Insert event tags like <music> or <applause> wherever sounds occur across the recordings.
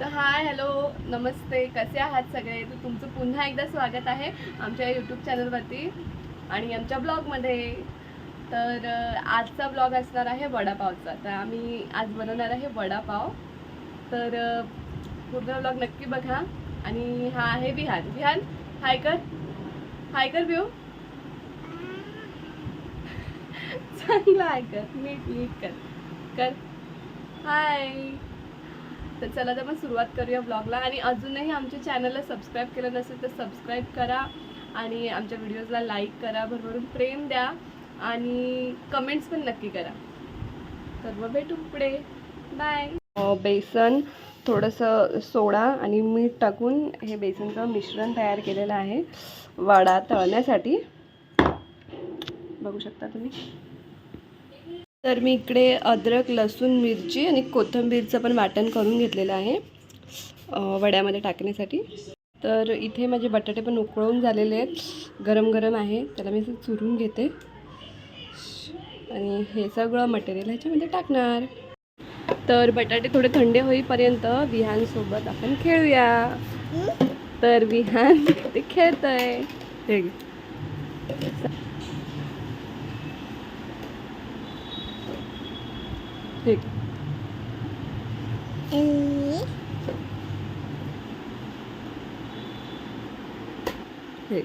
तर hi hello नमस्ते कसे आहात सगळे? तर तुमचं पुन्हा एकदा स्वागत आहे आमच्या यूट्यूब चॅनलवरती आणि आमच्या ब्लॉगमध्ये तर आजचा ब्लॉग असणार आहे वडापावचा. तर आम्ही आज बनवणार आहे वडापाव. तर पूर्ण ब्लॉग नक्की बघा. आणि हा आहे विहान. विहान हाय कर. हाय कर व्यू <laughs> चांगला आहे कर. नीट नीट कर. कर. हाय तर चला तर मग सुरुवात करूया ब्लॉगला आणि अजूनही आमच्या चॅनलला सबस्क्राईब केलं नसेल तर सबस्क्राईब करा आणि आमच्या व्हिडिओजला लाईक करा. भरभरून प्रेम द्या आणि कमेंट्स पण नक्की करा. तर मग भेटू पुढे. बाय बेसन थोडंसं सोडा आणि मीठ टाकून हे बेसनचं मिश्रण तयार केलेलं आहे. वडा तळण्यासाठी. बघू शकता तुम्ही. तर मी इकडे अद्रक लसूण मिरची आणि कोथिंबीरचं पण वाटण करून घेतलेलं आहे वड्यामध्ये टाकण्यासाठी. तर इथे माझे बटाटे पण उकळून झालेले आहेत. गरम गरम आहे. त्याला मी असं चुरून घेते. आणि हे सगळं मटेरियल ह्याच्यामध्ये टाकणार. तर बटाटे थोडे थंडे होईपर्यंत विहानसोबत आपण खेळूया. तर विहान ते खेळतंय. हे ठीक हे.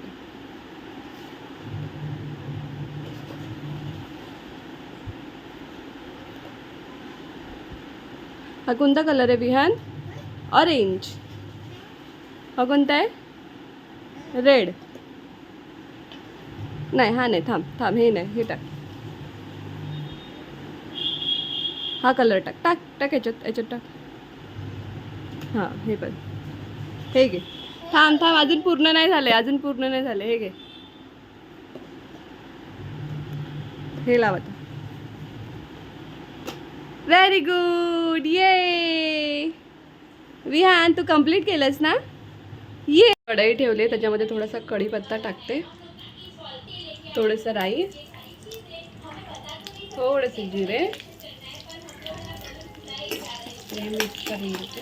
हा कोणता कलर आहे बिहान? ऑरेंज हा कोणता आहे? रेड नाही हा नाही थांब थांब हे नाही हे टाक. हा कलर टाक टाक टाक याच्यात याच्यात टाक. हां हे पण हे घे. थांब थांब अजून पूर्ण नाही झाले अजून पूर्ण नाही झाले हे घे. हे लावा आता. व्हेरी गुड ये विहान तू कंप्लीट केलंस ना? ये. कढई ठेवले त्याच्यामध्ये थोडासा कढीपत्ता टाकते. थोडंसं राई. थोडेसे जिरे. हे मिक्स करून घेते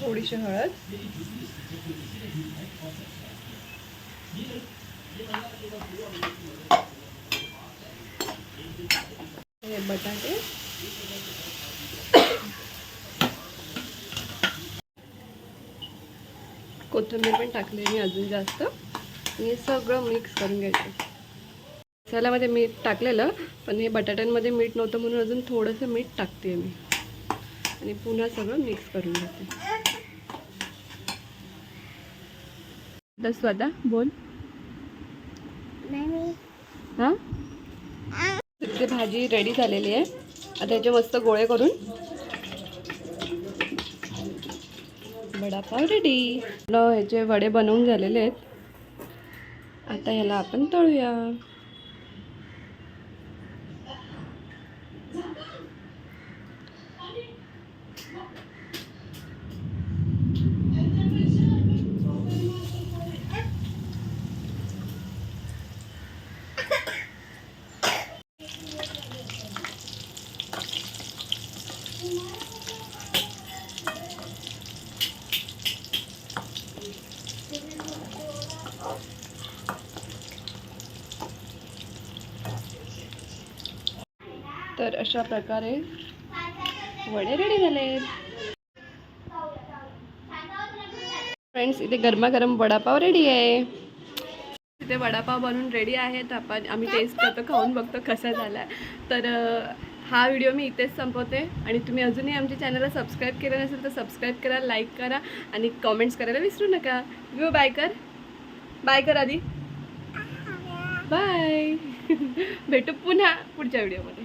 थोडीशी हळद. हे बटाटे. कोथिंबीर पण टाकली मी अजून जास्त. आणि हे सगळं मिक्स करून घ्यायचं. मसाल्यामध्ये मीठ टाकलेलं पण हे बटाट्यांमध्ये मीठ नव्हतं म्हणून अजून थोडंसं मीठ टाकते मी. आणि पुन्हा सगळं मिक्स करून घेते. आता स्वतः बोल. हां? भाजी रेडी झालेली आहे. आता याचे मस्त गोळे करून वडापाव रेडी ह्याचे वडे बनवून झालेले आहेत. आता ह्याला आपण तळूया. <laughs> तर अशा प्रकारे वडे रेडी झाले फ्रेंड्स इथे गरमागरम वडापाव रेडी आहे. इथे वडापाव बनवून रेडी आहे तर आपण आम्ही टेस्ट करतो खाऊन बघतो कसा झाला तर हा व्हिडिओ मी इथेच संपवते. आणि तुम्ही अजूनही आमच्या चॅनलला सबस्क्राईब केलं नसेल तर सबस्क्राईब करा लाईक करा आणि कमेंट्स करायला विसरू नका. व्यू बाय कर. बाय कर आधी. बाय <laughs> भेटू पुन्हा पुढच्या व्हिडिओमध्ये